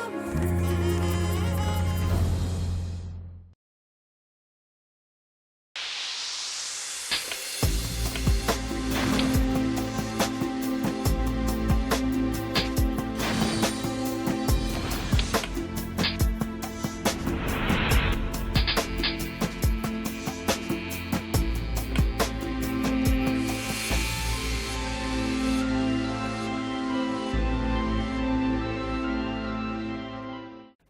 Mm.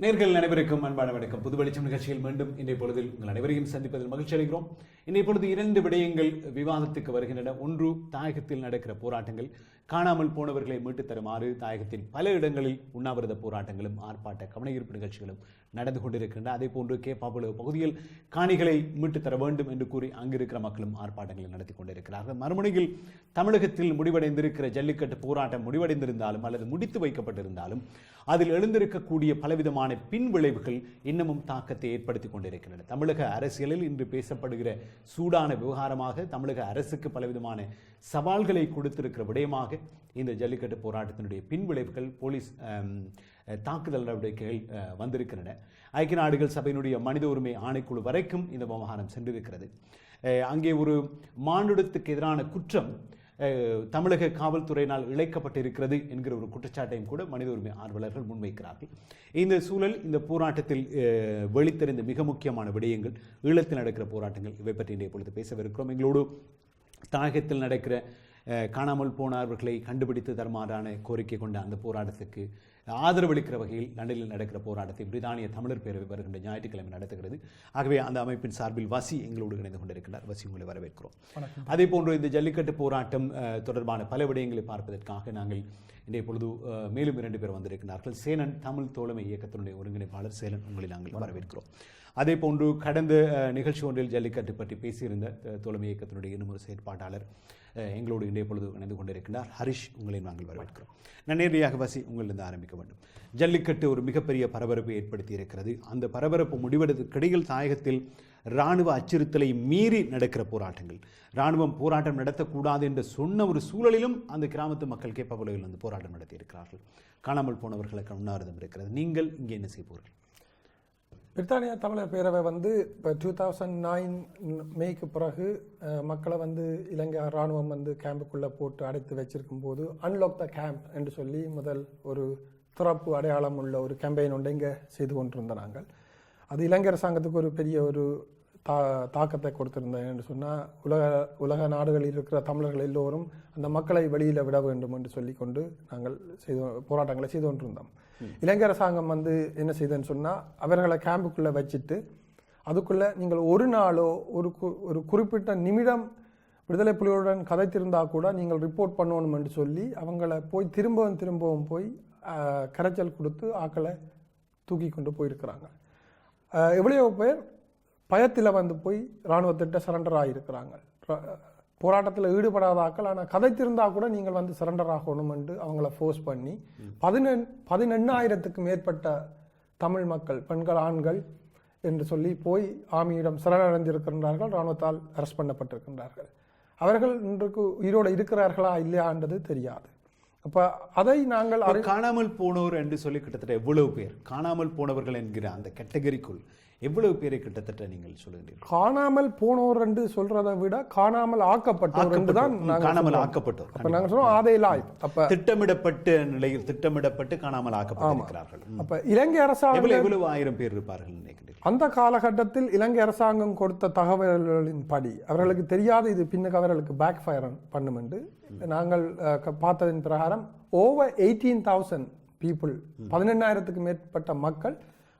நேர்கள் அனைவருக்கும் அன்பான வணக்கம். புது வெளிச்சம் நிகழ்ச்சியில் மீண்டும் இன்றைய பொழுதில் உங்கள் அனைவரையும் சந்திப்பதில் மகிழ்ச்சி அடைகிறோம். இன்றைய பொழுது இரண்டு விடயங்கள் விவாதத்துக்கு வருகின்றன. ஒன்று தாயகத்தில் நடக்கிற போராட்டங்கள். காணாமல் போனவர்களை மீட்டுத் தருமாறு தாயகத்தின் பல இடங்களில் உண்ணாவிரத போராட்டங்களும் ஆர்ப்பாட்ட கவனஈர்ப்பு நிகழ்ச்சிகளும் நடந்து கொண்டிருக்கின்றன. அதே போன்று கேப்பாப்புல பகுதியில் காணிகளை மீட்டுத் தர வேண்டும் என்று கூறி அங்கிருக்கிற மக்களும் ஆர்ப்பாட்டங்களை நடத்தி கொண்டிருக்கிறார்கள். மறுமுனையில் தமிழகத்தில் முடிவடைந்திருக்கிற ஜல்லிக்கட்டு போராட்டம் முடிவடைந்திருந்தாலும் அல்லது முடித்து வைக்கப்பட்டிருந்தாலும் அதில் எழுந்திருக்கக்கூடிய பலவிதமான பின் விளைவுகள் இன்னமும் தாக்கத்தை ஏற்படுத்தி கொண்டிருக்கின்றன. தமிழக அரசியலில் இன்று பேசப்படுகிற சூடான விவகாரமாக தமிழக அரசுக்கு பலவிதமான சவால்களை கொடுத்திருக்கிற விடயமாக இந்த ஜல்லிக்கட்டு போராட்டத்தினுடைய பின்விளைவுகள் போலீஸ் தாக்குதல் நடவடிக்கைகள் வந்திருக்கின்றன. ஐக்கிய நாடுகள் சபையினுடைய மனித உரிமை ஆணைக்குழு வரைக்கும் இந்த விவகாரம் சென்றிருக்கிறது. அங்கே ஒரு மானுடத்துக்கு எதிரான குற்றம் தமிழக காவல்துறையினால் இழைக்கப்பட்டிருக்கிறது என்கிற ஒரு குற்றச்சாட்டையும் கூட மனித உரிமை ஆர்வலர்கள் முன்வைக்கிறார்கள். இந்த சூழல் இந்த போராட்டத்தில் வெளித்தறிந்த மிக முக்கியமான விடயங்கள் ஈழத்தில் நடக்கிற போராட்டங்கள் இவை பற்றி இன்றைய பொழுது பேசவிருக்கிறோம். எங்களோடு தாயகத்தில் நடக்கிற காணாமல் போனவர்களை கண்டுபிடித்து தருமாறான கோரிக்கை கொண்ட அந்த போராட்டத்துக்கு ஆதரவளிக்கிற வகையில் லண்டனில் நடக்கிற போராட்டத்தை பிரித்தானிய தமிழர் பேரவை வருகின்ற ஞாயிற்றுக்கிழமை நடத்துகிறது. ஆகவே அந்த அமைப்பின் சார்பில் வசி எங்களோடு இணைந்து கொண்டிருக்கிறார். வசி உங்களை வரவேற்கிறோம். அதே போன்று இந்த ஜல்லிக்கட்டு போராட்டம் தொடர்பான பல விடயங்களை பார்ப்பதற்காக நாங்கள் இன்றைய பொழுது மேலும் இரண்டு பேர் வந்திருக்கிறார்கள். சேனன் தமிழ் தோழமை இயக்கத்தினுடைய ஒருங்கிணைப்பாளர் சேலன் உங்களை நாங்கள் வரவேற்கிறோம். அதே போன்று கடந்த நிகழ்ச்சி ஒன்றில் ஜல்லிக்கட்டு பற்றி பேசியிருந்த தோழமை இயக்கத்தினுடைய இன்னொரு செயற்பாட்டாளர் எங்களோடு இன்றைய பொழுது இணைந்து கொண்டிருக்கிறார். ஹரிஷ் உங்களை நாங்கள் வரவேற்கிறோம். நான் வசி உங்களிலிருந்து ஆரம்பிக்க வேண்டும். ஜல்லிக்கட்டு ஒரு மிகப்பெரிய பரபரப்பை ஏற்படுத்தி இருக்கிறது அந்த பரபரப்பு முடிவெடுக்கிடையில் தாயகத்தில் இராணுவ அச்சுறுத்தலை மீறி நடக்கிற போராட்டங்கள். இராணுவம் போராட்டம் நடத்தக்கூடாது என்று சொன்ன ஒரு சூழலிலும் அந்த கிராமத்து மக்கள் கேப்பபுலையில் வந்து போராட்டம் நடத்தியிருக்கிறார்கள். காணாமல் போனவர்களுக்கு உண்ணாரதம் இருக்கிறது. நீங்கள் இங்கே என்ன செய்வீர்கள் பிரித்தானியா தமிழர் பேரவை வந்து இப்போ டூ தௌசண்ட் நைன் மேக்கு பிறகு மக்களை வந்து இலங்கை இராணுவம் வந்து கேம்புக்குள்ளே போட்டு அடைத்து வச்சிருக்கும் போது அன்லாக் த கேம்ப் என்று சொல்லி முதல் ஒரு துறப்பு அடையாளம் உள்ள ஒரு கேம்பெயின் ஒன்றை இங்கே செய்து கொண்டிருந்த நாங்கள். அது இலங்கை அரசாங்கத்துக்கு ஒரு பெரிய ஒரு தா தாக்கத்தை கொடுத்திருந்தேன் என்று சொன்னால் உலக உலக நாடுகளில் இருக்கிற தமிழர்கள் எல்லோரும் அந்த மக்களை வெளியில் விட வேண்டும் என்று சொல்லி கொண்டு நாங்கள் செய்து போராட்டங்களை செய்து கொண்டிருந்தோம். இலங்கை அரசாங்கம் வந்து என்ன செய்ததுன்னு சொன்னால் அவர்களை கேம்புக்குள்ளே வச்சுட்டு அதுக்குள்ளே நீங்கள் ஒரு நாளோ ஒரு கு- ஒரு குறிப்பிட்ட நிமிடம் விடுதலை புலிகளுடன் கதைத்திருந்தா கூட நீங்கள் ரிப்போர்ட் பண்ணணும் என்று சொல்லி அவங்கள போய் திரும்பவும் திரும்பவும் போய் கரைச்சல் கொடுத்து ஆக்களை தூக்கி கொண்டு போயிருக்கிறாங்க. ஆஹ், எவ்வளவோ பேர் பயத்தில் வந்து போய் இராணுவத்திட்ட சரண்டர் ஆகியிருக்கிறாங்க போராட்டத்தில் ஈடுபடாத ஆக்கள் ஆனால் கதைத்திருந்தா கூட நீங்கள் வந்து சரண்டர் ஆகணும் என்று அவங்கள ஃபோர்ஸ் பண்ணி பதினெண் பதினெண்ணாயிரத்துக்கு மேற்பட்ட தமிழ் மக்கள் பெண்கள் ஆண்கள் என்று சொல்லி போய் ஆமியிடம் சரணடைந்திருக்கின்றார்கள். இராணுவத்தால் அரெஸ்ட் பண்ணப்பட்டிருக்கின்றார்கள். அவர்கள் இன்றைக்கு உயிரோடு இருக்கிறார்களா இல்லையான்றது தெரியாது. அப்போ அதை நாங்கள் காணாமல் போனோர் என்று சொல்லி கிட்டத்தட்ட எவ்வளவு பேர்? காணாமல் போனவர்கள் என்கிற அந்த கேட்டகரிக்குள் எவ்வளவு பேரை கிட்டத்தட்ட நீங்கள் சொல்லுகிறீர்கள்? காணாமல் போனோர் என்று சொல்றதை விட காணாமல் ஆக்கப்பட்டோர் என்று தான். நாங்கள் காணாமல். ஆக்கப்பட்டோர். அப்ப நாங்க சொல்றோம் ஆதே லாய் அப்ப திட்டமிடப்பட்ட நிலையில் திட்டமிடப்பட்டு காணாமல் ஆக்கப்பட்டிருக்கிறார்கள். அப்ப இலங்கை அரசாங்கம் எவ்வளவு எவ்வளவு ஆயிரம் பேர் இருப்பார்கள் நினைக்கிறீர்கள்? அந்த காலகட்டத்தில் இலங்கை அரசாங்கம் கொடுத்த தகவல்களின் படி அவர்களுக்கு தெரியாத இது பின்னுக்கு அவர்களுக்கு பேக் ஃபயர் பண்ணும் என்று நாங்கள் பார்த்ததின் பிரகாரம் ஓவர் எயிட்டீன் தௌசண்ட் பீப்புள் பதினெண்ணாயிரத்துக்கு மேற்பட்ட மக்கள்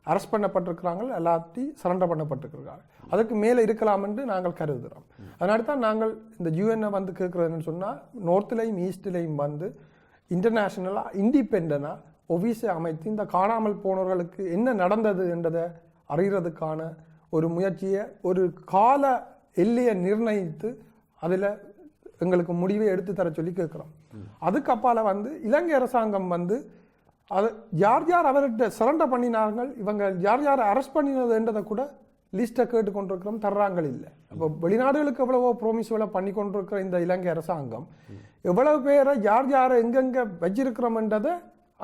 அரெஸ்ட் பண்ணப்பட்டிருக்கிறாங்க எல்லாத்தையும் சரண்டர் பண்ணப்பட்டிருக்கிறாங்க அதுக்கு மேலே இருக்கலாம் என்று நாங்கள் கருதுகிறோம். அதனால தான் நாங்கள் இந்த யூஎன்ஐ வந்து கேட்குறதுன்னு சொன்னால் நோர்த்துலேயும் ஈஸ்ட்லேயும் வந்து இன்டர்நேஷ்னலாக இண்டிபெண்டாக ஒஃபீஸை அமைத்து இந்த காணாமல் போனவர்களுக்கு என்ன நடந்தது என்றதை அறிகிறதுக்கான ஒரு முயற்சியை ஒரு கால எல்லையை நிர்ணயித்து அதில் எங்களுக்கு முடிவை எடுத்து தர சொல்லி கேட்குறோம். அதுக்கு அப்பால வந்து இலங்கை அரசாங்கம் வந்து அது யார் யார் அவர்கிட்ட சரண்டர் பண்ணினார்கள் இவங்க யார் யார் அரெஸ்ட் பண்ணினதுன்றதை கூட லிஸ்ட்டை கேட்டு கொண்டிருக்கிறோம் தர்றாங்கள் இல்லை. அப்போ வெளிநாடுகளுக்கு எவ்வளவோ ப்ரோமிஸ்களை பண்ணி கொண்டிருக்கிற இந்த இலங்கை அரசாங்கம் எவ்வளவு பேரை யார் யாரை எங்கெங்கே வச்சிருக்கிறோம்ன்றதை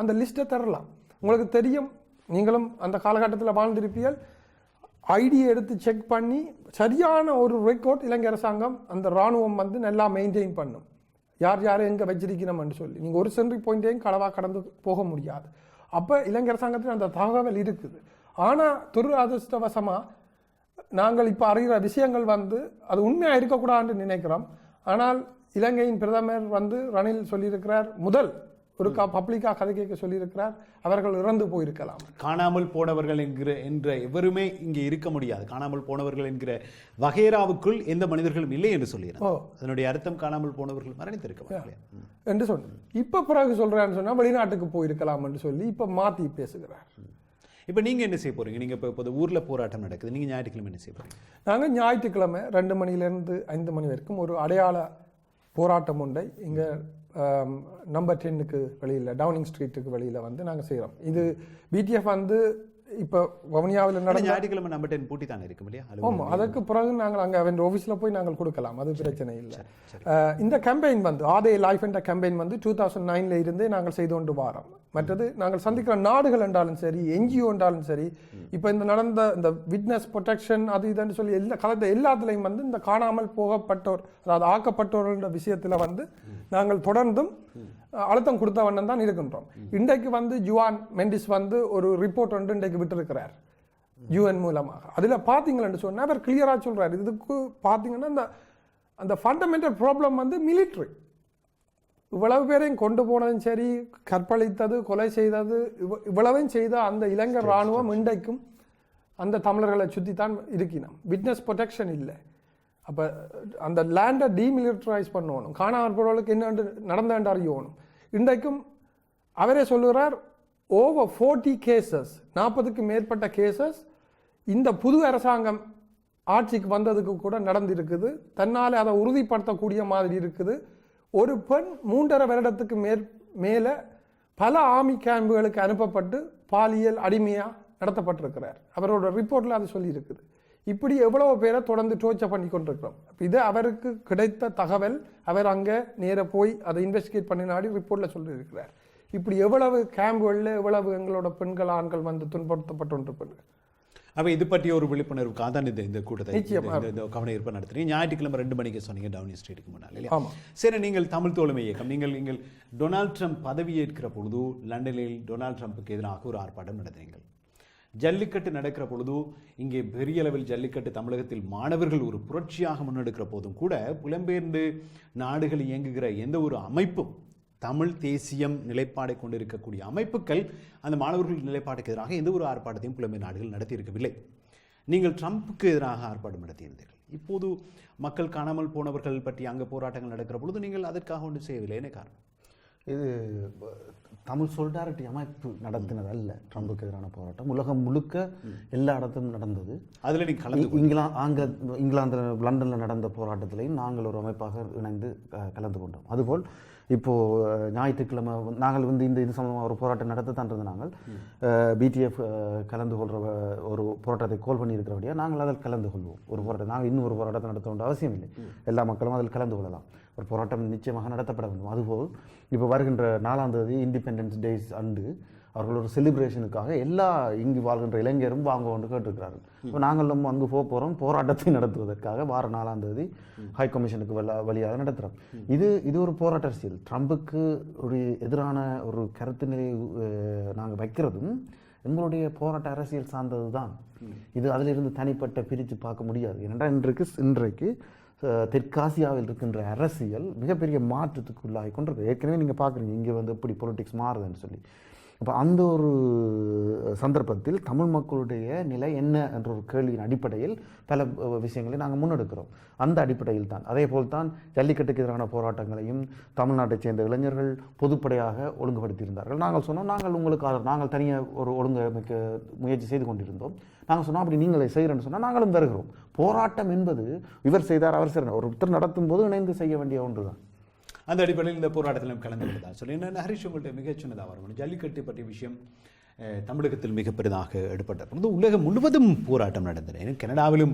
அந்த லிஸ்ட்டை தரலாம். உங்களுக்கு தெரியும் நீங்களும் அந்த காலகட்டத்தில் வாழ்ந்திருப்பீர்கள். ஐடியை எடுத்து செக் பண்ணி சரியான ஒரு ரெக்கார்ட் இலங்கை அரசாங்கம் அந்த ராணுவம் வந்து நல்லா மெயின்டைன் பண்ணும். யார் யார் எங்கே வச்சிருக்கணும்னு சொல்லி. நீங்கள் ஒரு சென்ட்ரி பாயிண்ட்டையும் களவாக கடந்து போக முடியாது. அப்போ இலங்கை அரசாங்கத்தில் அந்த தகவல் இருக்குது. ஆனால் துரு அதிர்ஷ்டவசமாக நாங்கள் இப்போ அறிகிற விஷயங்கள் வந்து அது உண்மையாக இருக்கக்கூடாதுன்னு நினைக்கிறோம். ஆனால் இலங்கையின் பிரதமர் வந்து ரணில் சொல்லியிருக்கிறார் முதல் ஒரு கா பப்ளிக்காக கதை கேட்க சொல்லியிருக்கிறார். அவர்கள் இறந்து போயிருக்கலாம். காணாமல் போனவர்கள் என்கிற என்ற எவருமே இங்கே இருக்க முடியாது. காணாமல் போனவர்கள் என்கிற வகைராவுக்குள் எந்த மனிதர்களும் இல்லை என்று சொல்லியிருந்தார் ஓ. அதனுடைய அர்த்தம் காணாமல் போனவர்கள் மரணித்திருக்க என்று சொன்னார் இப்போ பிறகு சொல்கிறான்னு சொன்னால் வெளிநாட்டுக்கு போயிருக்கலாம்னு சொல்லி இப்போ மாற்றி பேசுகிறார். இப்போ நீங்க என்ன செய்ய போறீங்க? நீங்க இப்போ இப்போ ஊர்ல போராட்டம் நடக்குது. நீங்க ஞாயிற்றுக்கிழமை என்ன செய்ய போறீங்க? நாங்கள் ஞாயிற்றுக்கிழமை ரெண்டு மணிலேருந்து ஐந்து மணி வரைக்கும் ஒரு அடையாள போராட்டம் உண்டை இங்கே நம்பர் டென்னுக்கு வெளியில் டவுனிங் ஸ்ட்ரீட்டுக்கு வெளியில் வந்து நாங்கள் செய்கிறோம் இது பிடிஎஃப் வந்து இப்போ வவுனியாவில் நடந்த ஞாயிற்றுக்கிழமை நம்பர் டென் பூட்டி தானே இருக்கும் இல்லையா? ஆமாம். அதற்கு பிறகு நாங்கள் அங்கே அவன் ஆஃபீஸில் போய் நாங்கள் கொடுக்கலாம். அது பிரச்சனை இல்லை. இந்த கேம்பெயின் வந்து ஆதே லைஃப் என்ற கேம்பெயின் வந்து டூ தௌசண்ட் நைனில் இருந்தே நாங்கள் செய்து கொண்டு வாரோம். மற்றது நாங்கள் சந்திக்கிற நாடுகள் என்றாலும் சரி என்ஜிஓ என்றாலும் சரி இப்போ இந்த நடந்த இந்த விட்னஸ் ப்ரொடெக்ஷன் அது இதுன்னு சொல்லி எல்லா கலந்த எல்லாத்துலேயும் வந்து இந்த காணாமல் போகப்பட்டோர் அதாவது ஆக்கப்பட்டோர்ன்ற விஷயத்தில் வந்து நாங்கள் தொடர்ந்தும் அழுத்தம் கொடுத்த வண்ணம் தான் இருக்கின்றோம். இன்றைக்கு வந்து ஜுவான் மெண்டிஸ் வந்து ஒரு ரிப்போர்ட் வந்து இன்றைக்கு விட்டிருக்கிறார். யூஎன் மூலமாக. அதில் பார்த்தீங்களன்னு சொன்னால் அவர் கிளியராக சொல்றாரு. இதுக்கு பார்த்தீங்கன்னா அந்த அந்த ஃபண்டமெண்டல் ப்ராப்ளம் வந்து மிலிட்ரி இவ்வளவு பேரையும் கொண்டு போனதும் சரி கற்பழித்தது கொலை செய்தது இவ- இவ்வளவையும் செய்த அந்த இலங்கை ராணுவம் இன்றைக்கும் அந்த தமிழர்களை சுற்றி தான் இருக்கினோம். விட்னஸ் ப்ரொடெக்ஷன் இல்லை. அப்போ அந்த லேண்டை டீமிலிட்டரைஸ் பண்ணணும். காணாமல் போகிறவர்களுக்கு என்ன நடந்தாண்டு அறியணும். இன்றைக்கும் அவரே சொல்லுகிறார் ஓவர் ஃபோர்ட்டி கேசஸ் நாற்பதுக்கு மேற்பட்ட கேசஸ் இந்த புது அரசாங்கம் ஆட்சிக்கு வந்ததுக்கு கூட நடந்திருக்குது. தன்னால் அதை உறுதிப்படுத்தக்கூடிய மாதிரி இருக்குது. ஒரு பெண் மூன்றரை வருடத்துக்கு மேற் மேலே பல ஆமி கேம்புகளுக்கு அனுப்பப்பட்டு பாலியல் அடிமையாக நடத்தப்பட்டிருக்கிறார். அவரோட ரிப்போர்ட்டில் அது சொல்லியிருக்குது. இப்படி எவ்வளவு பேரை தொடர்ந்து டோர்ச்சர் பண்ணி கொண்டிருக்கிறோம். இது அவருக்கு கிடைத்த தகவல். அவர் அங்கே நேர போய் அதை இன்வெஸ்டிகேட் பண்ணினாடி ரிப்போர்ட்டில் சொல்லியிருக்கிறார். இப்படி எவ்வளவு கேம்புகளில் எவ்வளவு எங்களோட பெண்கள் ஆண்கள் வந்து துன்புறுத்தப்பட்டு கொண்டிருப்பாங்க அப்ப இது பற்றிய ஒரு விழிப்புணர்வுக்காக தான் இந்த இந்த கூட்டத்தை. இந்த- கவன ஈர்ப்பு நடத்துறீங்க. ஞாயிற்றுக்கிழமை ரெண்டு மணிக்கு சொன்னீங்க டவுனிங் ஸ்ட்ரீட்டுக்கு முன்னால் இல்லையா. சரி நீங்கள் தமிழ் தோழமை இயக்கம். நீங்கள் நீங்கள் டொனால்ட் ட்ரம்ப் பதவியேற்கிற பொழுது லண்டனில் டொனால்ட் ட்ரம்புக்கு எதிராக ஒரு ஆர்ப்பாட்டம் நடத்தினீர்கள் ஜல்லிக்கட்டு நடக்கிற பொழுது இங்கே பெரிய அளவில் ஜல்லிக்கட்டு தமிழகத்தில் மாணவர்கள் ஒரு புரட்சியாக முன்னெடுக்கிற போதும் கூட புலம்பெயர்ந்து நாடுகள் இயங்குகிற எந்த ஒரு அமைப்பும் தமிழ் தேசியம் நிலைப்பாடை கொண்டிருக்கக்கூடிய அமைப்புகள் அந்த மாணவர்கள் நிலைப்பாட்டுக்கு எதிராக எந்த ஒரு ஆர்ப்பாட்டத்தையும் புலம்பெயர் நாடுகள் நடத்தியிருக்கவில்லை. நீங்கள் ட்ரம்ப்புக்கு எதிராக ஆர்ப்பாட்டம் நடத்தியிருந்தீர்கள். இப்போது மக்கள் காணாமல் போனவர்கள் பற்றி அங்கே போராட்டங்கள் நடக்கிற பொழுது நீங்கள் அதற்காக ஒன்றும் செய்யவில்லை. என்ன காரணம்? இது தமிழ் சொலிடாரிட்டி அமைப்பு நடத்தினது அல்ல. ட்ரம்புக்கு எதிரான போராட்டம். உலகம் முழுக்க எல்லா இடத்திலும் நடந்தது. அதில் நீங்கள் கலந்து இ- இங்கிலா ஆங்க இங்கிலாந்து லண்டனில் நடந்த போராட்டத்திலையும் நாங்கள் ஒரு அமைப்பாக இணைந்து கலந்து கொண்டோம். அதுபோல் இப்போது ஞாயிற்றுக்கிழமை நாங்கள் வந்து இந்த இது சம்மந்தமாக ஒரு போராட்டம் நடத்தத்தான் இருந்த நாங்கள் பிடிஎஃப் கலந்து கொள்கிற ஒரு போராட்டத்தை கோல் பண்ணியிருக்கிறபடியாக நாங்கள் அதில் கலந்து கொள்வோம். ஒரு போராட்டம் நாங்கள் இன்னும் ஒரு போராட்டத்தை நடத்த வேண்டிய அவசியம் இல்லை. எல்லா மக்களும் அதில் கலந்து கொள்ளலாம். ஒரு போராட்டம் நிச்சயமாக நடத்தப்பட வேண்டும். அதுபோல் இப்போ வருகின்ற நாலாம் தேதி இண்டிபெண்டன்ஸ் டேஸ் அன்று அவர்களோட செலிப்ரேஷனுக்காக எல்லா இங்கு வாழ்கின்ற இளைஞரும் வாங்க கொண்டு கேட்டிருக்கிறார்கள். இப்போ நாங்களும் அங்கு போக போகிறோம் போராட்டத்தை நடத்துவதற்காக வார நாலாம் தேதி ஹை கமிஷனுக்கு வழியாக நடத்துகிறோம் இது இது ஒரு போராட்ட அரசியல். ட்ரம்புக்கு ஒரு எதிரான ஒரு கருத்து நிலையை நாங்கள் வைக்கிறதும் எங்களுடைய போராட்ட அரசியல் சார்ந்தது தான். இது அதிலிருந்து தனிப்பட்ட பிரித்து பார்க்க முடியாது. ஏனென்றால் இன்றைக்கு இன்றைக்கு தெற்காசியாவில் இருக்கின்ற அரசியல் மிகப்பெரிய மாற்றத்துக்கு உள்ளாகி கொண்டிருக்கு ஏற்கனவே நீங்கள் பார்க்குறீங்க இங்கே வந்து எப்படி பொலிட்டிக்ஸ் மாறுதுன்னு சொல்லி. அப்போ அந்த ஒரு சந்தர்ப்பத்தில் தமிழ் மக்களுடைய நிலை என்ன என்ற ஒரு கேள்வியின் அடிப்படையில் பல விஷயங்களை நாங்கள் முன்னெடுக்கிறோம். அந்த அடிப்படையில் தான். அதே போல் தான் ஜல்லிக்கட்டுக்கு எதிரான போராட்டங்களையும் தமிழ்நாட்டைச் சேர்ந்த இளைஞர்கள் பொதுப்படையாக ஒழுங்குபடுத்தியிருந்தார்கள். நாங்கள் சொன்னோம் நாங்கள் உங்களுக்கு ஆதரவு நாங்கள் தனியாக ஒரு ஒழுங்கமைக்க முயற்சி செய்து கொண்டிருந்தோம். நாங்கள் சொன்னோம் அப்படி நீங்களே செய்கிறேன்னு சொன்னால் நாங்களும் வருகிறோம். போராட்டம் என்பது இவர் செய்தார் அவர் செய்கிறார் ஒருத்தர் நடத்தும் போது இணைந்து செய்ய வேண்டிய ஒன்று தான் அந்த அடிப்படையில் இந்த போராட்டத்திலும் கலந்து கொண்டதா? சொல்லி என்ன ஹரிஷ் உங்கள்கிட்ட மிகச் சின்னதாக வரணும் ஜல்லிக்கட்டு பற்றிய விஷயம் தமிழகத்தில் மிக பெரிதாக எடுப்பட்ட உலகம் முழுவதும் போராட்டம் நடந்தது. ஏன்னா கனடாவிலும்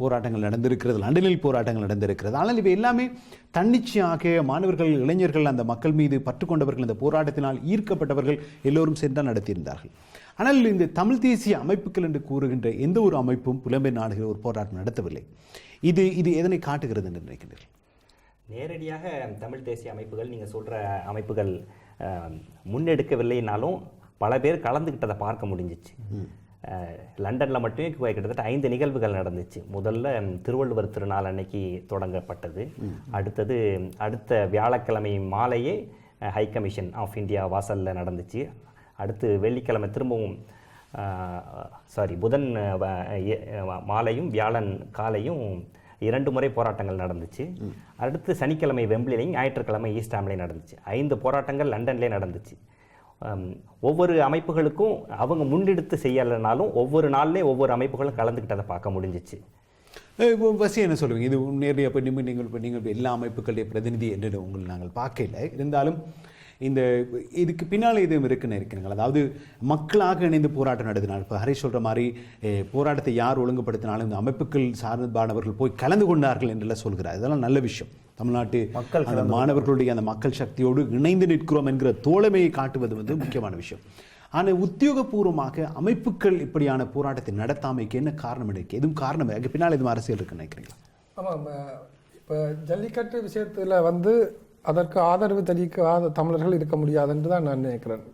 போராட்டங்கள் நடந்திருக்கிறது லண்டனில் போராட்டங்கள் நடந்திருக்கிறது. ஆனால் இவை எல்லாமே தன்னிச்சையாக மாணவர்கள் இளைஞர்கள் அந்த மக்கள் மீது பற்றுக்கொண்டவர்கள் இந்த போராட்டத்தினால் ஈர்க்கப்பட்டவர்கள் எல்லோரும் சென்றால் நடத்தியிருந்தார்கள். ஆனால் இந்த தமிழ் தேசிய அமைப்புகள் என்று கூறுகின்ற எந்த ஒரு அமைப்பும் புலம்பெயர் நாடுகளில் ஒரு போராட்டம் நடத்தவில்லை. இது இது எதனை காட்டுகிறது என்று நினைக்கின்றீர்கள் நேரடியாக தமிழ் தேசிய அமைப்புகள் நீங்கள் சொல்கிற அமைப்புகள் முன்னெடுக்கவில்லைனாலும் பல பேர் கலந்துக்கிட்டதை பார்க்க முடிஞ்சிச்சு. லண்டனில் மட்டுமே கிட்டத்தட்ட ஐந்து நிகழ்வுகள் நடந்துச்சு. முதல்ல திருவள்ளுவர் திருநாள் அன்னைக்கு தொடங்கப்பட்டது. அடுத்தது அடுத்த வியாழக்கிழமை மாலையே ஹை கமிஷன் ஆஃப் இந்தியா வாசலில் நடந்துச்சு. அடுத்து வெள்ளிக்கிழமை திரும்பவும் சாரி புதன் மாலையும் வியாழன் காலையும் இரண்டு முறை போராட்டங்கள் நடந்துச்சு. அடுத்து சனிக்கிழமை வெம்பிலையும் ஞாயிற்றுக்கிழமை ஈஸ்டாம்லேயும் நடந்துச்சு. ஐந்து போராட்டங்கள் லண்டன்லேயே நடந்துச்சு. ஒவ்வொரு அமைப்புகளுக்கும் அவங்க முன்னெடுத்து செய்யலைனாலும் ஒவ்வொரு நாள்லேயும் ஒவ்வொரு அமைப்புகளும் கலந்துக்கிட்டதை பார்க்க முடிஞ்சிச்சு. இப்போ பசி என்ன சொல்லுவீங்க? இது நேரடியாக இப்போ நீங்கள் நீங்கள் இப்போ நீங்கள் எல்லா அமைப்புகளுடைய பிரதிநிதி என்று உங்களை நாங்கள் பார்க்கல. இருந்தாலும் இந்த இதுக்கு பின்னால் இதுவும் இருக்குன்னு இருக்கிறீங்களா அதாவது மக்களாக இணைந்து போராட்டம் நடத்தினார். இப்போ ஹரிஷ் சொல்கிற மாதிரி போராட்டத்தை யார் ஒழுங்குபடுத்தினாலும் இந்த அமைப்புகள் சார்பானவர்கள் போய் கலந்து கொண்டார்கள் என்றெல்லாம் சொல்கிறார். இதெல்லாம் நல்ல விஷயம். தமிழ்நாட்டு மக்கள் அந்த மாணவர்களுடைய அந்த மக்கள் சக்தியோடு இணைந்து நிற்கிறோம் என்கிற தோழமையை காட்டுவது வந்து முக்கியமான விஷயம். ஆனால் உத்தியோகபூர்வமாக அமைப்புகள் இப்படியான போராட்டத்தை நடத்தாமைக்கு என்ன காரணம் இருக்கு? எதுவும் காரணம் அதுக்கு பின்னால் எதுவும் அரசியல் இருக்குன்னு நினைக்கிறீங்களா? ஆமாம் இப்போ ஜல்லிக்கட்டு விஷயத்தில் வந்து அதற்கு ஆதரவு தெரிவிக்காத தமிழர்கள் இருக்க முடியாதுன்னு தான் நான் நினைக்கிறேன்.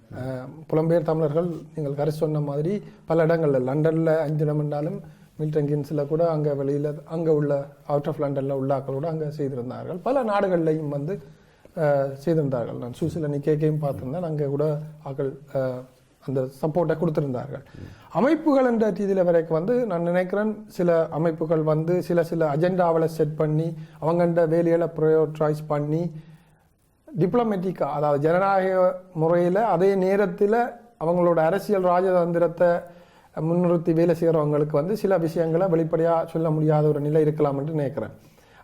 புலம்பெயர் தமிழர்கள் நீங்கள் கரை சொன்ன மாதிரி பல இடங்களில் லண்டனில் அஞ்சு இடம் என்றாலும் மில்டன் கின்ஸில் கூட அங்கே வெளியில் அங்கே உள்ள அவுட் ஆஃப் லண்டனில் உள்ள கூட அங்கே செய்திருந்தார்கள். பல நாடுகள்லையும் வந்து செய்திருந்தார்கள். நான் சூசில் நிக்கேக்கையும் பார்த்துருந்தேன். அங்கே கூட ஆக்கள் அந்த சப்போர்ட்டை கொடுத்திருந்தார்கள். அமைப்புகள் என்ற ரீதியில் வரைக்கும் வந்து நான் நினைக்கிறேன் சில அமைப்புகள் வந்து சில சில அஜெண்டாவில் செட் பண்ணி அவங்கண்ட வேலைகளை ப்ரையோட்ரைஸ் பண்ணி டிப்ளமேட்டிக்காக அதாவது ஜனநாயக முறையில் அதே நேரத்தில் அவங்களோட அரசியல் ராஜதந்திரத்தை முன்னிறுத்தி வேலை செய்கிறவங்களுக்கு வந்து சில விஷயங்களை வெளிப்படையாக சொல்ல முடியாத ஒரு நிலை இருக்கலாம் என்று நினைக்கிறேன்.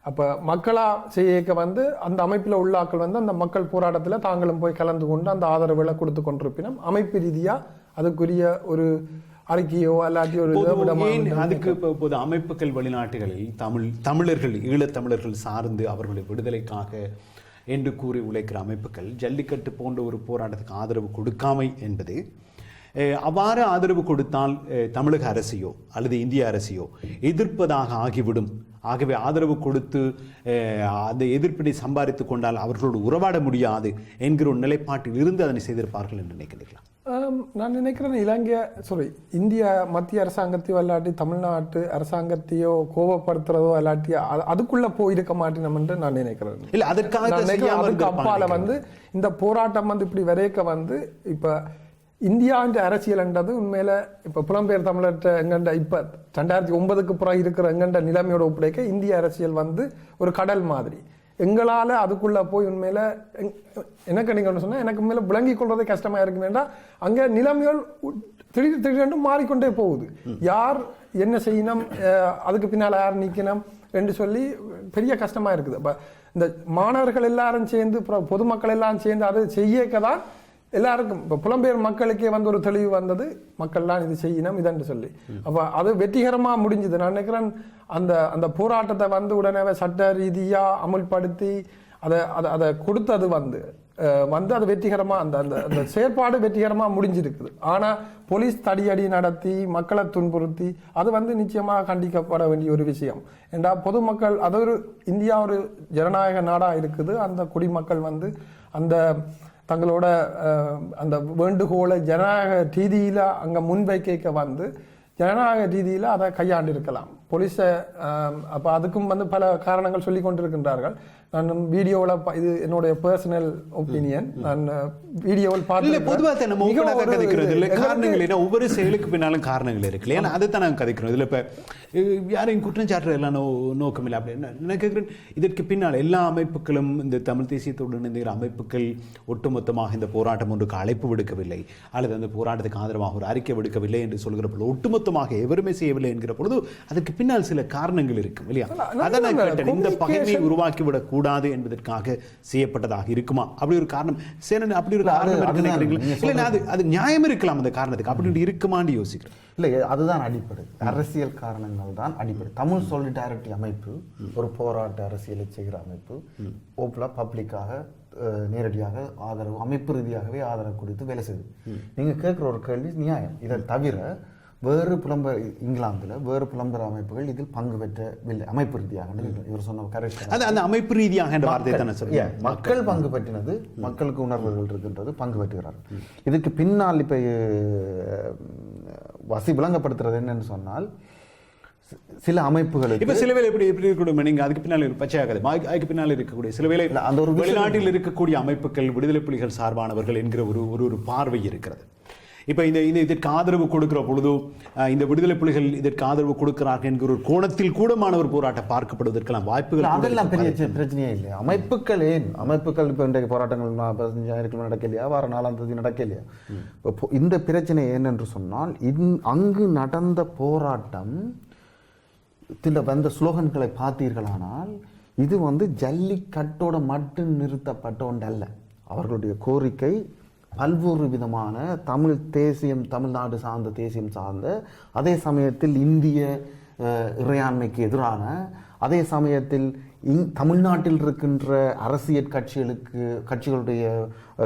அப்போ மக்களாக செய்யக்க வந்து அந்த அமைப்பில் உள்ள ஆட்கள் வந்து அந்த மக்கள் போராட்டத்தில் தாங்களும் போய் கலந்து கொண்டு அந்த ஆதரவுகளை கொடுத்து கொண்டிருப்பினும் அமைப்பு ரீதியாக அதுக்குரிய ஒரு அறிக்கையோ அல்லாட்டி ஒரு அதுக்கு இப்போ பொது அமைப்புகள் வெளிநாட்டுகளில் தமிழ் தமிழர்கள் ஈழத்தமிழர்கள் சார்ந்து அவர்களுடைய விடுதலைக்காக என்று கூறி உழைக்கிற அமைப்புகள் ஜல்லிக்கட்டு போன்ற ஒரு போராட்டத்துக்கு ஆதரவு கொடுக்காமை என்பது அவ்வாறு ஆதரவு கொடுத்தால் தமிழக அரசியோ அல்லது இந்திய அரசியோ எதிர்ப்பதாக ஆகிவிடும். ஆகவே ஆதரவு கொடுத்து அந்த எதிர்ப்பினை சம்பாதித்துக் கொண்டால் அவர்களோடு உறவாட முடியாது என்கிற ஒரு நிலைப்பாட்டில் இருந்து அதனை செய்திருப்பார்கள் என்று நினைக்கிறீர்களா? நான் நினைக்கிறேன் இலங்கை சாரி இந்திய மத்திய அரசாங்கத்தையோ இல்லாட்டி தமிழ்நாட்டு அரசாங்கத்தையோ கோபப்படுத்துறதோ இல்லாட்டி அது- அதுக்குள்ள போயிருக்க மாட்டேன் என்று நான் நினைக்கிறேன். இல்ல அதற்காக அதுக்கு அப்பால வந்து இந்த போராட்டம் வந்து இப்படி வரைக்க வந்து இப்ப இந்தியான்ற அரசியல்ன்றது உண்மையில இப்ப புலம்பெயர் தமிழர்கிட்ட எங்கண்ட இப்ப ரெண்டாயிரத்தி ஒன்பதுக்கு பிறகு இருக்கிற எங்கண்ட நிலைமையோட ஒப்படைக்க இந்திய அரசியல் வந்து ஒரு கடல் மாதிரி. எங்களால் அதுக்குள்ளே போய் உண்மையில் எனக்கு நீங்கள் சொன்னால் எனக்கு எனக்கு விளங்கி கொள்வதே கஷ்டமாக கஷ்டமா இருக்குமேண்டா அங்கே நிலைமைகள் திடீர் திடீரென்று மாறிக்கொண்டே போகுது. யார் என்ன செய்யணும் அதுக்கு பின்னால் யார் நிற்கணும் என்று சொல்லி பெரிய கஷ்டமா இருக்குது. இப்போ இந்த மாணவர்கள் எல்லாரும் சேர்ந்து பொதுமக்கள் எல்லாம் சேர்ந்து அதை செய்யக்க தான் எல்லாருக்கும். இப்போ புலம்பெயர் மக்களுக்கே வந்து ஒரு தெளிவு வந்தது. மக்கள்லாம் இது செய்யணும் இதன்று சொல்லி. அப்போ அது வெற்றிகரமாக முடிஞ்சது. நான் நினைக்கிறேன் அந்த அந்த போராட்டத்தை வந்து உடனே சட்ட ரீதியாக அமுல்படுத்தி அதை அதை அதை கொடுத்தது வந்து வந்து அது வெற்றிகரமாக அந்த அந்த அந்த செயற்பாடு வெற்றிகரமாக முடிஞ்சிருக்குது. ஆனால் போலீஸ் தடியடி நடத்தி மக்களை துன்புறுத்தி அது வந்து நிச்சயமாக கண்டிக்கப்பட வேண்டிய ஒரு விஷயம். ஏண்டா பொதுமக்கள் அது ஒரு இந்தியா ஒரு ஜனநாயக நாடாக இருக்குது. அந்த குடிமக்கள் வந்து அந்த தங்களோட அந்த வேண்டுகோளை ஜனநாயக ரீதியில் அங்கே முன்வைக்க வந்து ஜனநாயக ரீதியில் அதை கையாண்டு இருக்கலாம் போலீஸை அப்போ அதுக்கும் வந்து பல காரணங்கள் சொல்லி கொண்டிருக்கின்றார்கள். நான் வீடியோவில் இது என்னுடைய பர்சனல் ஒப்பீனியன் நான் வீடியோவில் பார்த்து பொதுவா தான் நம்ம ஓப்பனாக கதைக்கிறது இல்ல. காரணங்கள் ஏன்னா ஒவ்வொரு செயலுக்கு பின்னாலும் காரணங்கள் இருக்கு ஏன்னா அதை தான் நாங்கள் கதைக்கிறோம் இதுல இப்ப யாரையும் குற்றம் சாட்டுற எல்லாம் நோ நோக்கம் இல்லை அப்படின்னு நான் கேட்கிறேன் இதற்கு பின்னால் எல்லா அமைப்புகளும் இந்த தமிழ் தேசியத்தோடு இணைந்த அமைப்புகள் ஒட்டுமொத்தமாக இந்த போராட்டம் ஒன்றுக்கு அழைப்பு விடுக்கவில்லை. அல்லது அந்த போராட்டத்துக்கு ஆதரவாக ஒரு அறிக்கை விடுக்கவில்லை என்று சொல்கிற பொழுது ஒட்டுமொத்தமாக எவருமே செய்யவில்லை என்கிற பொழுது அதுக்கு பின்னால் சில காரணங்கள் இருக்கும் இல்லையா? இல்ல, அதை நான் கேட்டேன். இந்த பகைமையை communication- உருவாக்கி விடக்கூடாது கூடாது என்பதற்காக செய்யப்பட்டதாக இருக்குமா? அப்படி ஒரு காரணம். சேனன் அப்படி ஒரு காரணம் இல்லை அது அது நியாயம் இருக்கலாம் அந்த காரணத்துக்கு. அப்படி இருக்குமான்னு யோசிக்கிறேன். இல்லை அதுதான் அடிப்படை. அரசியல் காரணங்கள் தான் அடிப்படை. தமிழ் சொலிடாரிட்டி அமைப்பு ஒரு போராட்ட அரசியலை செய்கிற அமைப்பு ஓப்பலாக பப்ளிக்காக நேரடியாக ஆதரவு அமைப்பு ரீதியாகவே ஆதரவு கொடுத்து வேலை செய்யுது. நீங்க கேட்குற ஒரு கேள்வி நியாயம். இதை தவிர வேறு புலம்பெயர் இங்கிலாந்துல வேறு புலம்பெயர் அமைப்புகள் இதில் பங்கு பெற்றவில்லை அமைப்பு ரீதியாக இவர் சொன்ன கரெக்ட் அது அந்த அமைப்பு ரீதியாக என்ற வார்த்தையை தானே yeah, மக்கள் பங்கு பற்றினது மக்களுக்கு உணர்வுகள் இருக்கின்றது பங்கு பெற்றுகிறார்கள். இதுக்கு பின்னால் இப்ப வசி விளங்கப்படுத்துறது என்னன்னு சொன்னால் சில அமைப்புகளுக்கு இப்ப சில வேளை எப்படி எப்படி இருக்கக்கூடிய நீங்க அதுக்கு பின்னால் பச்சையாகாது அதுக்கு பின்னால் இருக்கக்கூடிய சில இல்ல, அந்த ஒரு வெளிநாட்டில் இருக்கக்கூடிய அமைப்புகள் விடுதலை புலிகள் சார்பானவர்கள் என்கிற ஒரு ஒரு ஒரு பார்வை இருக்கிறது. இப்ப இந்த இந்த இதற்கு ஆதரவு கொடுக்கிற பொழுது இந்த விடுதலை புலிகள் இதற்கு ஆதரவு கொடுக்கிறார்கள் என்கிற ஒரு கோணத்தில் கூட மாணவர் போராட்டம் பார்க்கப்படுவதற்கெல்லாம் வாய்ப்புகள் அதெல்லாம். பெரிய பிரச்சனையே இல்லை அமைப்புகள் ஏன்? அமைப்புகள் இப்போ இன்றைக்கு போராட்டங்கள் பதினஞ்சாயிரம் நடக்கலையா? வார நாலாம் தேதி நடக்கலையா? இப்போ இந்த பிரச்சனை ஏனென்று சொன்னால் இன் அங்கு நடந்த போராட்டம் வந்த ஸ்லோகன்களை பார்த்தீர்களானால் இது வந்து ஜல்லிக்கட்டோட மட்டும் நிறுத்தப்பட்ட ஒன்றல்ல அவர்களுடைய கோரிக்கை பல்வேறு விதமான தமிழ் தேசியம் தமிழ்நாடு சார்ந்த தேசியம் சார்ந்த அதே சமயத்தில் இந்திய இறையாண்மைக்கு எதிரான அதே சமயத்தில் இங் தமிழ்நாட்டில் இருக்கின்ற அரசியல் கட்சிகளுக்கு கட்சிகளுடைய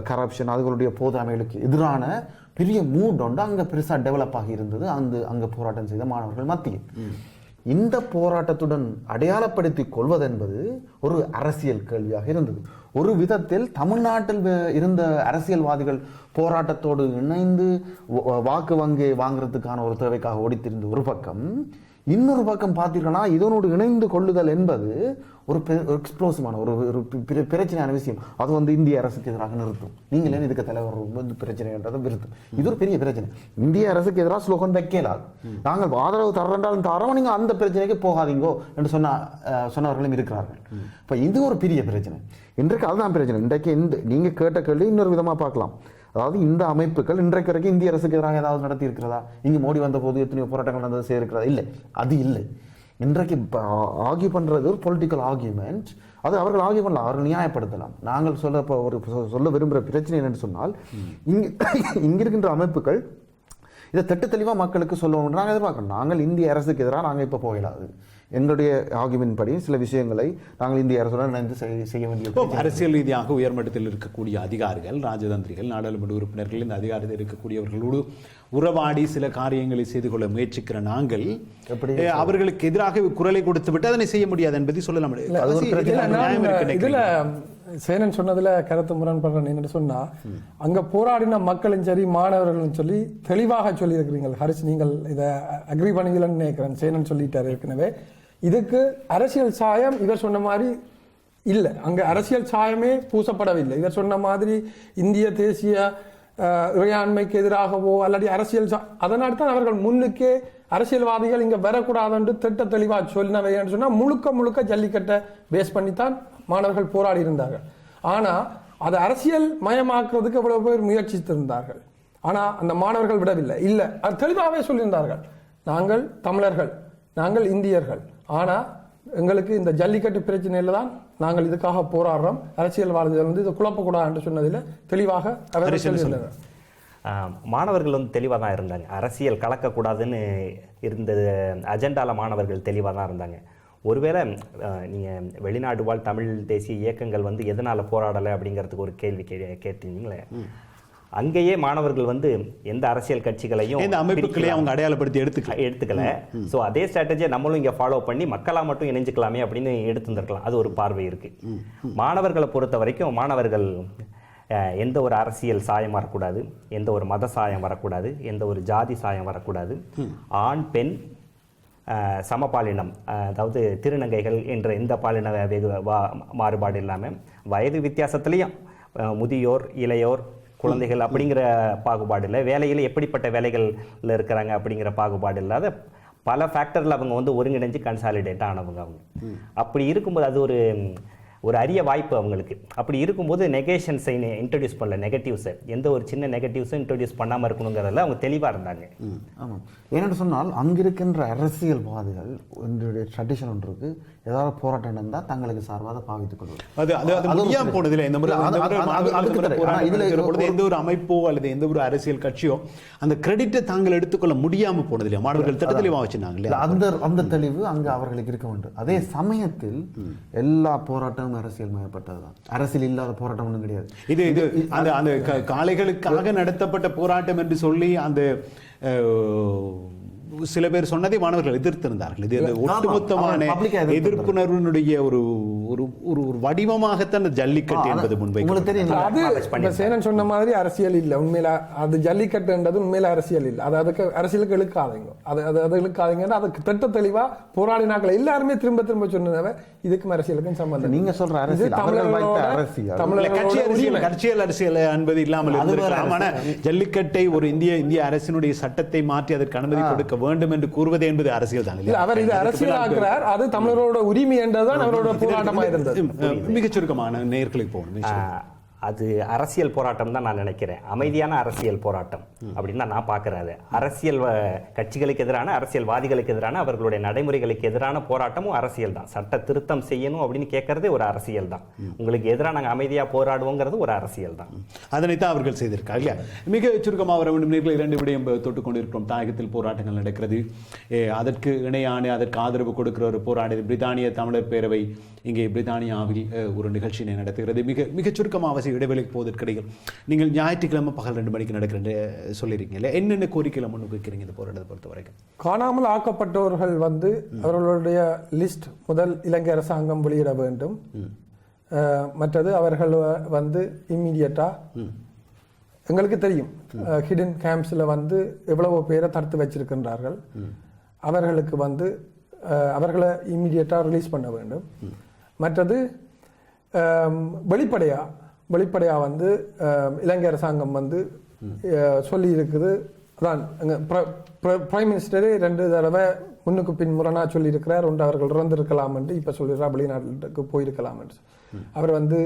கரப்ஷன் அதுகளுடைய போதாமைகளுக்கு எதிரான பெரிய மூட் ஒன்று அங்கே பெருசாக டெவலப் ஆகி இருந்தது. அந்த அங்கே போராட்டம் செய்த மாணவர்கள் மத்தியில். இந்த போராட்டத்துடன் அடையாளப்படுத்திக் கொள்வதென்பது ஒரு அரசியல் கேள்வியாக இருந்தது. ஒரு விதத்தில் தமிழ்நாட்டில் இருந்த அரசியல்வாதிகள் போராட்டத்தோடு இணைந்து வாக்கு வங்கி வாங்குறதுக்கான ஒரு தேவைக்காக ஓடித்திருந்த ஒரு பக்கம் இன்னொரு பக்கம் பார்த்தீர்களா இதனோடு இணைந்து கொள்ளுதல் என்பது ஒரு எக்ஸ்ப்ளோசிவான ஒரு ஒரு பிரச்சனையான விஷயம். அது வந்து இந்திய அரசுக்கு எதிராக நிறுத்தும். நீங்களே இதுக்கு தலைவர் வந்து பிரச்சனைன்றதை நிறுத்தும் இது ஒரு பெரிய பிரச்சனை. இந்திய அரசுக்கு எதிராக ஸ்லோகன் வைக்கலாது நாங்கள் ஆதரவு தரன்றாலும் தரோம் நீங்கள் அந்த பிரச்சனைக்கு போகாதீங்கோ என்று சொன்ன சொன்னவர்களும் இருக்கிறார்கள். இப்போ இது ஒரு பெரிய பிரச்சனை. இன்றைக்கு அதுதான் பிரச்சனை. இன்றைக்கு இந்த நீங்கள் கேட்ட கேள்வி இன்னொரு விதமாக பார்க்கலாம். அதாவது இந்த அமைப்புகள் இன்றைக்கு வரைக்கும் இந்திய அரசுக்கு எதிராக ஏதாவது நடத்தி இருக்கிறதா இங்கே மோடி வந்த போது எத்தனையோ போராட்டங்கள் நடந்தது செய்திருக்கிறதா? இல்லை. அது இல்லை. இன்றைக்கு ஆகியூ பண்ணுறது ஒரு பொலிட்டிக்கல் ஆர்கியூமெண்ட் அது அவர்கள் ஆகிய பண்ணலாம் அவர்கள் நியாயப்படுத்தலாம். நாங்கள் சொல்ல இப்போ ஒரு சொல்ல விரும்புகிற பிரச்சனை என்னென்னு சொன்னால் இங்கே இங்கே இருக்கின்ற அமைப்புகள் இதை திட்ட தெளிவாக மக்களுக்கு சொல்லணும் நாங்கள் எதிர்பார்க்கணும் நாங்கள் இந்திய அரசுக்கு எதிராக நாங்கள் இப்போ போயிடாது. எங்களுடைய ஆர்குமெண்ட் படி சில விஷயங்களை நாங்கள் இந்திய அரசுடன் இணைந்து செய்ய- செய்ய வேண்டிய அரசியல் ரீதியாக உயர்மட்டத்தில் இருக்கக்கூடிய அதிகாரிகள் ராஜதந்திரிகள் நாடாளுமன்ற உறுப்பினர்கள் இந்த அதிகாரத்தில் இருக்கக்கூடியவர்களோடு உறவாடி சில காரியங்களை செய்து கொள்ள முயற்சிக்கிற நாங்கள் அவர்களுக்கு எதிராக குரலை கொடுத்து விட்டு அதனை செய்ய முடியாது என்பதை சொல்லலாம். இதுல சேனன் சொன்னதுல கருத்து முரண்படுறேன் என்னன்னு சொன்னா அங்க போராடின மக்களும் சரி மாணவர்களும் சொல்லி தெளிவாக சொல்லி இருக்கிறீங்க ஹரிஷ் நீங்கள் இதை அக்ரி பண்ணீங்கன்னு நினைக்கிறேன். சேனன் சொல்லிட்டாரு ஏற்கனவே. இதுக்கு அரசியல் சாயம் இவர் சொன்ன மாதிரி இல்லை. அங்க அரசியல் சாயமே பூசப்படவில்லை. இவர் சொன்ன மாதிரி இந்திய தேசிய இறையாண்மைக்கு எதிராகவோ அல்லாடி அரசியல் சா- அதனால்தான் அவர்கள் முன்னுக்கே அரசியல்வாதிகள் இங்க வரக்கூடாதுன்னு திட்ட தெளிவா சொன்னவைன்னு சொன்னா முழுக்க முழுக்க ஜல்லிக்கட்டை பேஸ் பண்ணித்தான் மாணவர்கள் போராடி இருந்தார்கள். ஆனா அதை அரசியல் மயமாக்குறதுக்கு எவ்வளவு பேர் முயற்சித்திருந்தார்கள். ஆனா அந்த மாணவர்கள் விடவில்லை. இல்ல அது தெளிவாகவே சொல்லியிருந்தார்கள். நாங்கள் தமிழர்கள் நாங்கள் இந்தியர்கள். ஆனா எங்களுக்கு இந்த ஜல்லிக்கட்டு பிரச்சனையில தான் நாங்கள் இதுக்காக போராடுறோம். அரசியல்வாதிகள் வந்து இதை குழப்பக்கூடாதுன்னு சொன்னதில் தெளிவாக அவர் சொல்லியிருந்தார் மாணவர்கள் வந்து தெளிவாக தான் இருந்தாங்க. அரசியல் கலக்கக்கூடாதுன்னு இருந்தது அஜெண்டால மாணவர்கள் தெளிவாக தான் இருந்தாங்க. ஒருவேளை நீங்கள் வெளிநாடு வாழ் தமிழ் தேசிய இயக்கங்கள் வந்து எதனால் போராடலை அப்படிங்கிறதுக்கு ஒரு கேள்வி கே கேட்டீங்களே அங்கேயே மாணவர்கள் வந்து எந்த அரசியல் கட்சிகளையும் இந்த அமைப்புகளை பிரிக்கலாம். அவங்க அடையாளப்படுத்தி எடுத்துக்கலாம் எடுத்துக்கல. ஸோ அதே ஸ்ட்ராட்டஜியை நம்மளும் இங்கே ஃபாலோ பண்ணி மக்களா மட்டும் இணைஞ்சுக்கலாமே அப்படின்னு எடுத்துருந்துருக்கலாம். அது ஒரு பார்வை இருக்கு. மாணவர்களை பொறுத்த வரைக்கும் மாணவர்கள் எந்த ஒரு அரசியல் சாயம் வரக்கூடாது எந்த ஒரு மத சாயம் வரக்கூடாது எந்த ஒரு ஜாதி சாயம் வரக்கூடாது. ஆண் பெண் சமபாலினம் அதாவது திருநங்கைகள் என்ற எந்த பாலின வெகு மாறுபாடு இல்லாமல் வயது வித்தியாசத்துலேயும் முதியோர் இளையோர் குழந்தைகள் அப்படிங்கிற பாகுபாடு இல்லை. வேலையில் எப்படிப்பட்ட வேலைகளில் இருக்கிறாங்க அப்படிங்கிற பாகுபாடு இல்லாத பல ஃபேக்டரில் அவங்க வந்து ஒருங்கிணைஞ்சு கன்சாலிடேட் ஆனவங்க அவங்க அப்படி இருக்கும்போது அது ஒரு ஒரு அரிய வாய்ப்பு அவங்களுக்கு. அப்படி இருக்கும்போது நெகேஷன்ஸை இன்ட்ரடியூஸ் பண்ணல நெகட்டிவ்ஸை எந்த ஒரு சின்ன நெகட்டிவ்ஸும் இன்ட்ரடியூஸ் பண்ணாமல் இருக்கணுங்கிறதுல அவங்க தெளிவாக இருந்தாங்க. ஆமாம். ஏன்னு சொன்னால் அங்கிருக்கின்ற அரசியல்வாதிகள் என்னுடைய ட்ரெடிஷன் ஒன்று இருக்கு. ஏதாவது போராட்டம் நடந்தால் தங்களுக்கு சார்பாக பாவித்துக் கொள்வது. அது அது அது முடியாம போனதில்லை. இந்த முறை எந்த ஒரு அமைப்போ அல்லது எந்த ஒரு அரசியல் கட்சியோ அந்த கிரெடிட்டை தாங்கள் எடுத்துக்கொள்ள முடியாம போனதில்லை. மாணவர்கள் இல்ல, இல்லையா? அந்த அந்த தெளிவு அங்கு அவர்களுக்கு இருக்க வேண்டும். அதே சமயத்தில் எல்லா போராட்டமும் அரசியல் மயப்பட்டதுதான் அரசியல் இல்லாத போராட்டம் ஒன்றும் கிடையாது. இது இது அந்த அந்த காளைகளுக்காக நடத்தப்பட்ட போராட்டம் என்று சொல்லி அந்த சில பேர் சொன்னதை மாணவர்கள் எதிர்த்திருந்தார்கள். இது ஒட்டுமொத்தமான. எதிர்ப்புணர்வினுடைய ஒரு ஒரு ஒரு ஒரு வடிவமாகத்தான் ஜல்லிக்கட்டு என்பது உங்களுக்கு முன்வைக்க தெரியும் அது இப்ப சேனன் சொன்ன மாதிரி அரசியல் இல்ல. உண்மையில அது ஜல்லிக்கட்டுன்றது உண்மையில அரசியல் இல்ல. அது அதுக்கு அரசியலுக்கு இழுக்காதீங்க. அது அது அது இழுக்காதீங்கன்னா அதுக்கு திட்ட தெளிவா போராடினாக்கள் எல்லாருமே திரும்ப திரும்ப சொன்னதவ இதுக்கும் அரசியலுக்கும் சம்பந்தம் நீங்க சொல்ற அரசியல், தமிழர்களோட கட்சி அரசியல். கட்சியல் அரசியல் என்பது இல்லாமல் ஜல்லிக்கட்டை ஒரு இந்திய இந்திய அரசினுடைய சட்டத்தை மாற்றி அதற்கு அனுமதி கொடுக்க வேண்டும் என்று கூறுவது என்பது அரசியல் தான் இல்ல அவர் இது இதுக்கு அரசியல் பின்னால் ஆக்குறார் அது தமிழரோட உரிமை என்றுதான் அவரோட போராட்டமா இருந்தது. மிகச் சுருக்கமான நேர்களுக்கு போகணும் அது அரசியல் போராட்டம் தான் நான் நினைக்கிறேன். அமைதியான அரசியல் போராட்டம் அப்படின்னு தான் நான் பார்க்குறேன் அது. அரசியல் வ- கட்சிகளுக்கு எதிரான அரசியல்வாதிகளுக்கு எதிரான அவர்களுடைய நடைமுறைகளுக்கு எதிரான போராட்டமும் அரசியல் தான். சட்ட திருத்தம் செய்யணும் அப்படின்னு கேட்கறதே ஒரு அரசியல் தான். உங்களுக்கு எதிராக நாங்கள் அமைதியாக போராடுவோங்கிறது ஒரு அரசியல் தான். அதனைத்தான் அவர்கள் செய்திருக்காங்க இல்லையா? மிக சுருக்கமாக வர வேண்டும். நேர்களை இரண்டு விடயம் தொட்டுக்கொண்டிருக்கிறோம் தாயகத்தில் போராட்டங்கள் நடக்கிறது. அதற்கு இணையான அதற்கு ஆதரவு கொடுக்கிற ஒரு போராடி பிரித்தானிய தமிழர் பேரவை இங்கே பிரித்தானியாவில் ஒரு நிகழ்ச்சியினை நடத்துகிறது. மிக மிகச் சுருக்கமாக அவசியம் இடைவெளிக்கு போவதற்கிடையில் நீங்கள் ஞாயிற்றுக்கிழமை பகல் ரெண்டு மணிக்கு நடக்கிறேன் சொல்லியிருக்கீங்க என்னென்ன கோரிக்கைகளை முன்னுக்கு வைக்கிறீங்க இந்த போராட்டத்தை பொறுத்த வரைக்கும்? காணாமல் ஆக்கப்பட்டவர்கள் வந்து அவர்களுடைய லிஸ்ட் முதல் இலங்கை அரசாங்கம் வெளியிட வேண்டும். மற்றது அவர்கள் வந்து இம்மீடியட்டா எங்களுக்கு தெரியும். ஹிடன் கேம்ப்ஸில் வந்து எவ்வளவு பேரை தடுத்து வச்சிருக்கின்றார்கள். அவர்களுக்கு வந்து அவர்களை இம்மீடியட்டாக ரிலீஸ் பண்ண வேண்டும். மற்றது அஹ், வெளிப்படையாக வந்து இலங்கை அரசாங்கம் வந்து சொல்லி இருக்குது அதான் பிரைம் மினிஸ்டரே ரெண்டு தடவை முன்னுக்கு பின் முரணா சொல்லியிருக்கிறார். ஒன்று அவர்கள் இறந்திருக்கலாம் என்று இப்போ சொல்லிடுறா வெளிநாட்டுக்கு போயிருக்கலாம் என்று. அவர் வந்து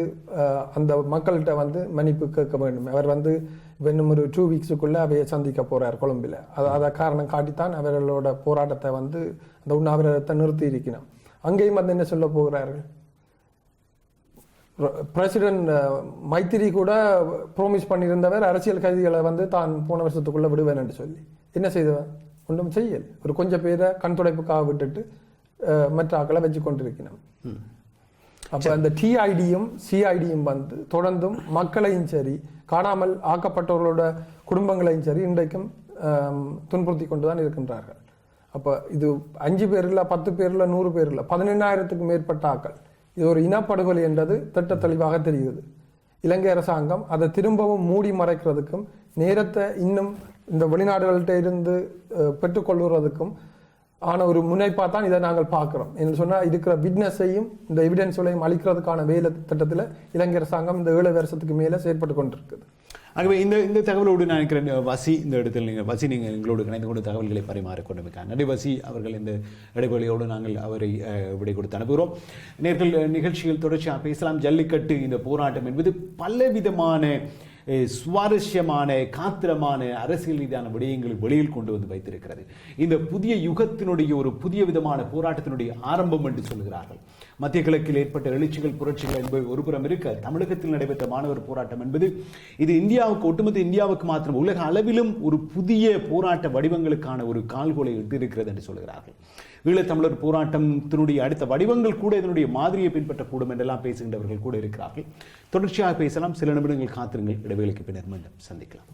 அந்த மக்கள்கிட்ட வந்து மன்னிப்பு கேட்க வேண்டும். அவர் வந்து இன்னும் ஒரு டூ வீக்ஸுக்குள்ளே அவையை சந்திக்க போகிறார் கொழும்பில். அது அதை காரணம் காட்டித்தான் அவர்களோட போராட்டத்தை வந்து அந்த உண்ணாவிரதத்தை நிறுத்தி இருக்கணும் அங்கேயும் வந்து என்ன சொல்ல போகிறார்கள்? பிரசிடென்ட் மைத்திரி கூட ப்ரோமிஸ் பண்ணியிருந்தவர் அரசியல் கைதிகளை வந்து தான் போன வருஷத்துக்குள்ள விடுவேன் என்று சொல்லி. என்ன செய்தவன் ஒன்றும் செய்யல. ஒரு கொஞ்சம் பேரை கண் துடைப்புக்காக விட்டுட்டு அஹ், மற்ற ஆக்களை வச்சு கொண்டிருக்கணும் அப்ப அந்த டிஐடியும் சிஐடியும் வந்து தொடர்ந்தும் மக்களையும் சரி காணாமல் ஆக்கப்பட்டவர்களோட குடும்பங்களையும் சரி இன்றைக்கும் ஆம், துன்புறுத்தி கொண்டுதான் இருக்கின்றார்கள். அப்ப இது அஞ்சு பேர் இல்ல பத்து பேர் இல்ல நூறு பேர் இல்ல பதினெண்ணாயிரத்துக்கு மேற்பட்ட ஆக்கள். இது ஒரு இனப்படுகொலை என்றது திட்ட தெளிவாக தெரிகிறது. இலங்கை அரசாங்கம் அதை திரும்பவும் மூடி மறைக்கிறதுக்கும் நேரத்தை இன்னும் இந்த வெளிநாடுகள்கிட்ட இருந்து பெற்றுக்கொள்வதற்கும் ஆன ஒரு முனைப்பாக தான் இதை நாங்கள் பார்க்குறோம். என்று சொன்னால் இருக்கிற விட்னஸையும் இந்த எவிடன்ஸ்களையும் அளிக்கிறதுக்கான வேலை திட்டத்தில் இலங்கை அரசாங்கம் இந்த ஏழு வருஷத்துக்கு மேலே செயற்பட்டு கொண்டிருக்குது. ஆகவே இந்த இந்த தகவலோடு நான் நினைக்கிறேன் வசி இந்த இடத்தில் நீங்கள் வசி நீங்கள் எங்களோடு இணைந்து கொண்டு தகவல்களை பரிமாறிக்கொண்டிருக்காங்க நன்றி வசி அவர்கள் இந்த இடைவெளியோடு நாங்கள் அவரை விடை கொடுத்து அனுப்புகிறோம். நேர்கள் நிகழ்ச்சியில் தொடர்ச்சியாக பேசலாம். ஜல்லிக்கட்டு இந்த போராட்டம் என்பது பலவிதமான விதமான சுவாரஸ்யமான காத்திரமான அரசியல் ரீதியான விடயங்களை வெளியில் கொண்டு வந்து வைத்திருக்கிறது. இந்த புதிய யுகத்தினுடைய ஒரு புதிய விதமான போராட்டத்தினுடைய ஆரம்பம் என்று சொல்கிறார்கள். மத்திய கிழக்கில் ஏற்பட்ட எழுச்சிகள் புரட்சிகள் என்பது ஒருபுறம் இருக்க தமிழகத்தில் நடைபெற்ற மாணவர் போராட்டம் என்பது இது இந்தியாவுக்கு ஒட்டுமொத்த இந்தியாவுக்கு மாத்திரம் உலக அளவிலும் ஒரு புதிய போராட்ட வடிவங்களுக்கான ஒரு கால்கோலை இட்டிருக்கிறது என்று சொல்கிறார்கள். ஈழத்தமிழர் போராட்டத்தினுடைய அடுத்த வடிவங்கள் கூட இதனுடைய மாதிரியை பின்பற்றக்கூடும் என்றெல்லாம் பேசுகின்றவர்கள் கூட இருக்கிறார்கள். தொடர்ச்சியாக பேசலாம். சில நிமிடங்கள் காத்திருங்கள். இடைவேளைக்கு பின்னர் மீண்டும் சந்திக்கலாம்.